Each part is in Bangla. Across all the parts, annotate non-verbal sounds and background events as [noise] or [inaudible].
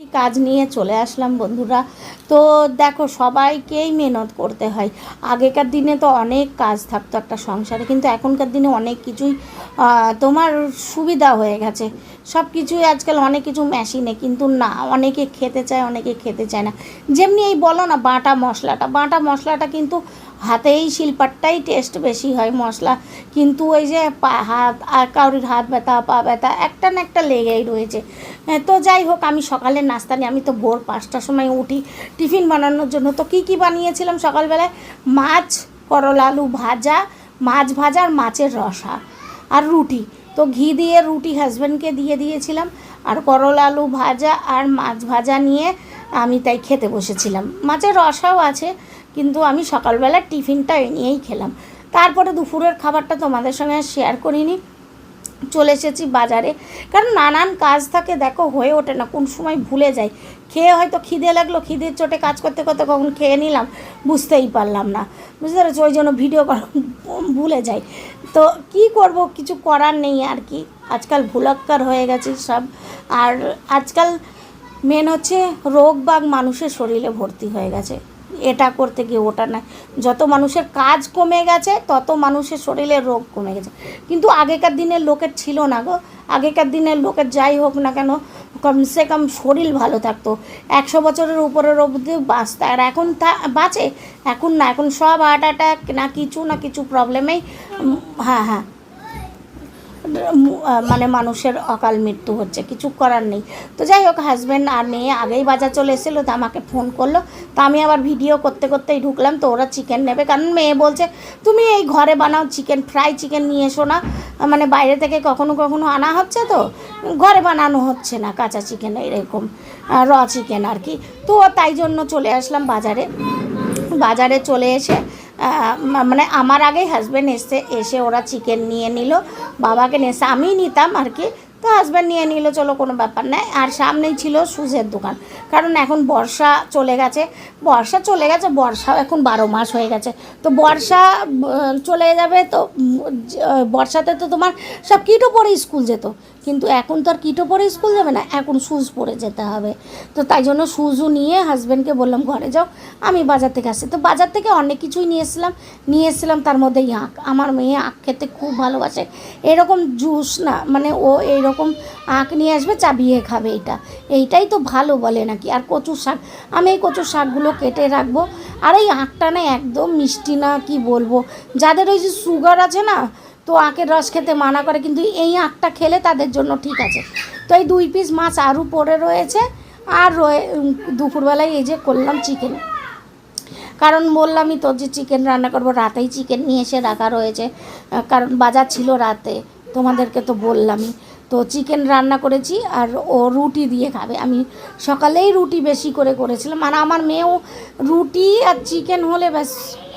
কাজ নিয়ে চলে আসলাম বন্ধুরা। তো দেখো, সবাইকেই মেহনত করতে হয়। আগেকার দিনে তো অনেক কাজ থাকতো একটা সংসারে, কিন্তু এখনকার দিনে অনেক কিছুই তোমার সুবিধা হয়ে গেছে। সব কিছুই আজকাল অনেক কিছু মেশিনে, কিন্তু না, অনেকে খেতে চায়, অনেকে খেতে চায় না। যেমনি এই বলো না, বাটা মশলাটা। বাটা মশলাটা কিন্তু হাতেই শিল্পারটাই টেস্ট বেশি হয় মশলা। কিন্তু ওই যে পা, হাত, আর কারোর হাত ব্যথা, পা ব্যথা, একটা না একটা লেগেই রয়েছে। তো যাই হোক, আমি সকালে নাস্তা নিয়ে আমি তো ভোর পাঁচটার সময় উঠি। টিফিন বানানোর জন্য তো কী কী বানিয়েছিলাম সকালবেলায়? মাছ, করলা, আলু ভাজা, মাছ ভাজা আর মাছের রসা আর রুটি। তো ঘি দিয়ে রুটি হাজব্যান্ডকে দিয়ে দিয়েছিলাম। আর করলা, আলু ভাজা আর মাছ ভাজা নিয়ে আমি তাই খেতে বসেছিলাম। মাছের রসাও আছে, কিন্তু আমি সকালবেলা টিফিনটা নিয়েই খেলাম। তারপরে দুপুরের খাবারটা তোমাদের সঙ্গে শেয়ার করিনি। চলে এসেছি বাজারে। কারণ নানান কাজ থাকে, দেখো, হয়ে ওঠে না, কোন সময় ভুলে যাই। খেয়ে হয়তো খিদে লাগল, খিদের চোটে কাজ করতে করতে কখন খেয়ে নিলাম, বুঝতেই পারলাম না। বুঝতে পেরেছ? ওই জন্য ভিডিও [laughs] ভুলে যাই। তো কি করব? কিছু করার নেই আর কি। আজকাল ভুলাক্কার হয়ে গেছে সব। আর আজকাল মেন হচ্ছে রোগ বাগ মানুষের শরীরে ভর্তি হয়ে গেছে। এটা করতে গিয়ে ওটা না যত মানুষের কাজ কমে গেছে, তত মানুষের শরীরে রোগ কমে গেছে। কিন্তু আগেকার দিনের লোকের ছিল না গো। আগেকার দিনের লোকের যাই হোক না কেন, কমসে কম শরীর ভালো থাকতো। একশো বছরের উপরের অবধি বাঁচত আর এখন তা বাঁচে? এখন না, এখন সব হার্ট অ্যাটাক না কিছু না কিছু প্রবলেমেই হ্যাঁ হ্যাঁ। মানে মানুষের অকাল মৃত্যু হচ্ছে, কিছু করার নেই। তো যাই হোক হাজব্যান্ড আর মেয়ে আগেই বাজার চলে এসেছিল, তো আমাকে ফোন করল। তো আমি আবার ভিডিও করতে করতেই ঢুকলাম, তো ওরা চিকেন নেবে। কারণ মেয়ে বলছে, তুমি এই ঘরে বানাও চিকেন ফ্রাই চিকেন নিয়ে এসো না। মানে বাইরে থেকে কখনো কখনো আনা হচ্ছে তো? ঘরে বানানো হচ্ছে না, কাঁচা চিকেন এরকম র চিকেন আর কি। তো তাই জন্য চলে আসলাম বাজারে। বাজারে চলে এসে মানে আমার আগেই হাজব্যান্ড এসে এসে ওরা চিকেন নিয়ে নিল। বাবাকে নিয়ে এসে আমিই নিতাম আর কি। তো হাজব্যান্ড নিয়ে নিল, চলো কোনো ব্যাপার নাই। আর সামনেই ছিল সুজের দোকান। কারণ এখন বর্ষা চলে গেছে। বর্ষা চলে গেছে, বর্ষাও এখন বারো মাস হয়ে গেছে। তো বর্ষা চলে যাবে তো বর্ষাতে তো তোমার সব কিটো পরে স্কুল যেত। কিন্তু এখন তো আর কিটো পরে স্কুল যাবে না, এখন শুজ পরে যেতে হবে। তো তাই জন্য শুজও নিয়ে হাজব্যান্ডকে বললাম, ঘরে যাও, আমি বাজার থেকে আসছি। তো বাজার থেকে অনেক কিছুই নিয়ে এসেছিলাম। নিয়ে এসেছিলাম তার মধ্যে আঁক আমার মেয়ে আঁক খেতে খুব ভালোবাসে। এরকম জুস না মানে ও এইরকম আঁক নিয়ে আসবে, চাবিয়ে খাবে এটা। এইটাই তো ভালো বলে নাকি। আর কচুর শাক, আমি এই কচুর শাকগুলো কেটে রাখব। আর এই আঁকটা না একদম মিষ্টি না, কি বলব? যাদের ওই যে সুগার আছে না, তো আখের রস খেতে মানা করে, কিন্তু এই আখটা খেলে তাদের জন্য ঠিক আছে। তো এই দুই পিস মাছ আরও পড়ে রয়েছে, আর রয়ে দুপুরবেলায় এই যে করলাম চিকেন। কারণ বললামই তো যে চিকেন রান্না করব, রাতেই চিকেন নিয়ে এসে রাখা রয়েছে। কারণ বাজার ছিল রাতে, তোমাদেরকে তো বললামই। তো চিকেন রান্না করেছি আর ও রুটি দিয়ে খাবে। আমি সকালেই রুটি বেশি করে করেছিলাম। মানে আমার মেয়েও রুটি আর চিকেন হলে ব্যাস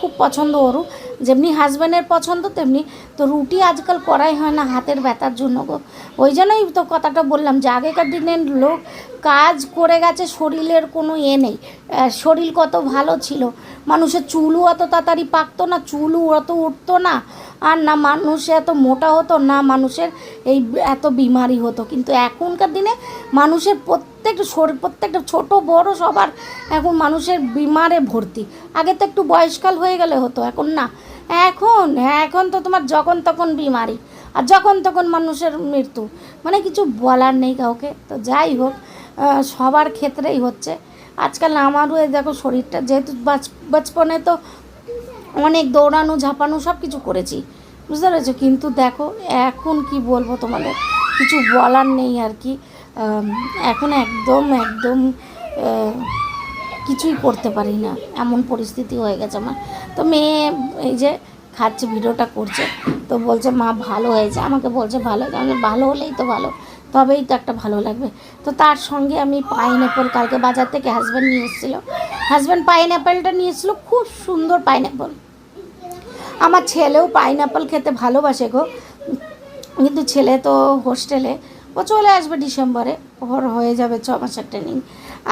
খুব পছন্দ ওরও। যেমনি হাজব্যান্ডের পছন্দ, তেমনি তো রুটি আজকাল করাই হয় না হাতের ব্যথার জন্য গো। ওই জন্যই তো কথাটা বললাম যে আগেকার দিনের লোক কাজ করে গেছে, শরীরের কোনো এ নেই। শরীর কত ভালো ছিল। মানুষের চুলও অত তাড়াতাড়ি পাকতো না, চুলও অত উঠতো না। আর না মানুষ এত মোটা হতো, না মানুষের এই এত বিমারি হতো। কিন্তু এখনকার দিনে মানুষের প্রত্যেকটা শরীর প্রত্যেকটা ছোট, বড় সবার এখন মানুষের বিমারে ভর্তি। আগে তো একটু বয়সকাল হয়ে গেলে হতো, এখন না। এখন এখন তো তোমার যখন তখন বিমারি, আর যখন তখন মানুষের মৃত্যু। মানে কিছু বলার নেই কাউকে। তো যাই হোক সবার ক্ষেত্রেই হচ্ছে। আজকাল আমারও দেখো শরীরটা, যেহেতু বাচ- বাচপনে তো অনেক দৌড়ানো, ঝাঁপানো সব কিছু করেছি। বুঝতে পেরেছ? কিন্তু দেখো, এখন কি বলব তোমাদের? কিছু বলার নেই আর কি। এখন একদম একদম কিছুই করতে পারি না। এমন পরিস্থিতি হয়ে গেছে আমার। তো মেয়ে এই যে খাচ্ছে, ভিডিওটা করছে, তো বলছে, মা, ভালো হয়েছে। আমাকে বলছে, ভালো হয়েছে। ভালো হলেই তো ভালো। তবেই তো একটা ভালো লাগবে। তো তার সঙ্গে আমি পাইনঅ্যাপল কালকে বাজার থেকে হাজব্যান্ড নিয়ে এসেছিল। হাজব্যান্ড পাইনঅ্যাপেলটা নিয়ে এসেছিল, খুব সুন্দর পাইনঅ্যাপল আমার ছেলেও পাইনঅ্যাপল খেতে ভালোবাসে গো। কিন্তু ছেলে তো হোস্টেলে, ও চলে আসবে ডিসেম্বরে, ওর হয়ে যাবে ছ মাসের ট্রেনিং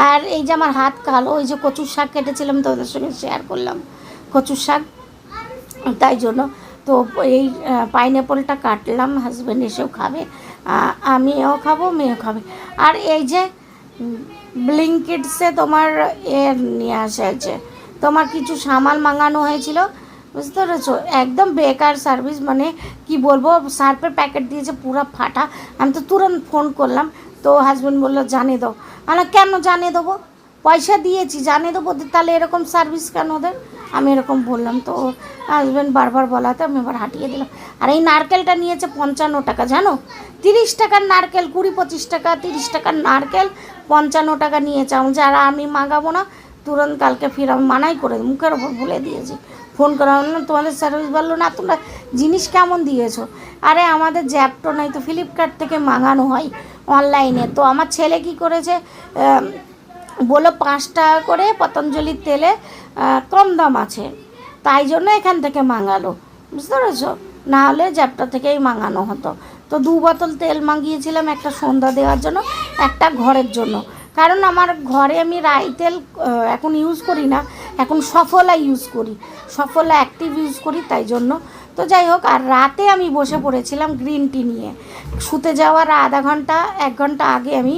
আর এই যে আমার হাত কালো, ওই যে কচুর শাক কেটেছিলাম তোদের সঙ্গে শেয়ার করলাম, কচুর শাক। তাই জন্য তো এই পাইনঅ্যাপলটা কাটলাম হাজব্যান্ড এসেও খাবে আমিও খাব, মেয়েও খাবে। আর এই যে ব্লিঙ্কিটসে তোমার এ নিয়ে আসা হয়েছে, তোমার কিছু সামাল মাঙানো হয়েছিল? বুঝতে পেরেছ? একদম বেকার সার্ভিস মানে কি বলব সার্ফের প্যাকেট দিয়েছে পুরো ফাটা। আমি তো তুরন্ত ফোন করলাম, তো হাজব্যান্ড বলল, জানিয়ে দাও। আমরা কেন জানিয়ে দেবো? পয়সা দিয়েছি, জানিয়ে দেবো? তাহলে এরকম সার্ভিস কেন ওদের? আমি এরকম বললাম, তো হাজব্যান্ড বারবার বলাতে আমি এবার হাঁটিয়ে দিলাম। আর এই নারকেলটা নিয়েছে পঞ্চান্ন টাকা, জানো? তিরিশ টাকার নারকেল, কুড়ি পঁচিশ টাকা, তিরিশ টাকার নারকেল পঞ্চান্ন টাকা নিয়েছে। আমি যারা আমি মাগাবো না? তুরন্ত কালকে ফির আমি মানাই করে মুখের ওপর বলে দিয়েছি। ফোন করা হলো না, তোমাদের সার্ভিস বলল, না, তোমরা জিনিস কেমন দিয়েছ? আরে, আমাদের জ্যাপটো নাই তো, ফ্লিপকার্ট থেকে মাঙানো হয় অনলাইনে। তো আমার ছেলে কি করেছে বলল, পাঁচ টাকা করে পতঞ্জলির তেলে কম দাম আছে, তাই জন্য এখান থেকে মাঙালো বুঝতে পেরেছ? না হলে জ্যাপটা থেকেই মাঙানো হতো। তো দু বোতল তেল মাগিয়েছিলাম একটা সন্ধ্যা দেওয়ার জন্য, একটা ঘরের জন্য। কারণ আমার ঘরে আমি রাই তেল এখন ইউজ করি না। এখন সফলা ইউজ করি। সফলা অ্যাক্টিভ ইউজ করি, তাই জন্য। তো যাই হোক, আর রাতে আমি বসে পড়েছিলাম গ্রিন টি নিয়ে। শুতে যাওয়ার আধা ঘণ্টা, এক ঘণ্টা আগে আমি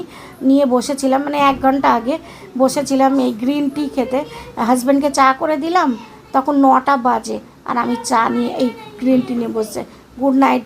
নিয়ে বসেছিলাম মানে এক ঘণ্টা আগে বসেছিলাম এই গ্রিন টি খেতে। হাজব্যান্ডকে চা করে দিলাম, তখন নটা বাজে, আর আমি চা নিয়ে এই গ্রিন টি নিয়ে বসে। Good night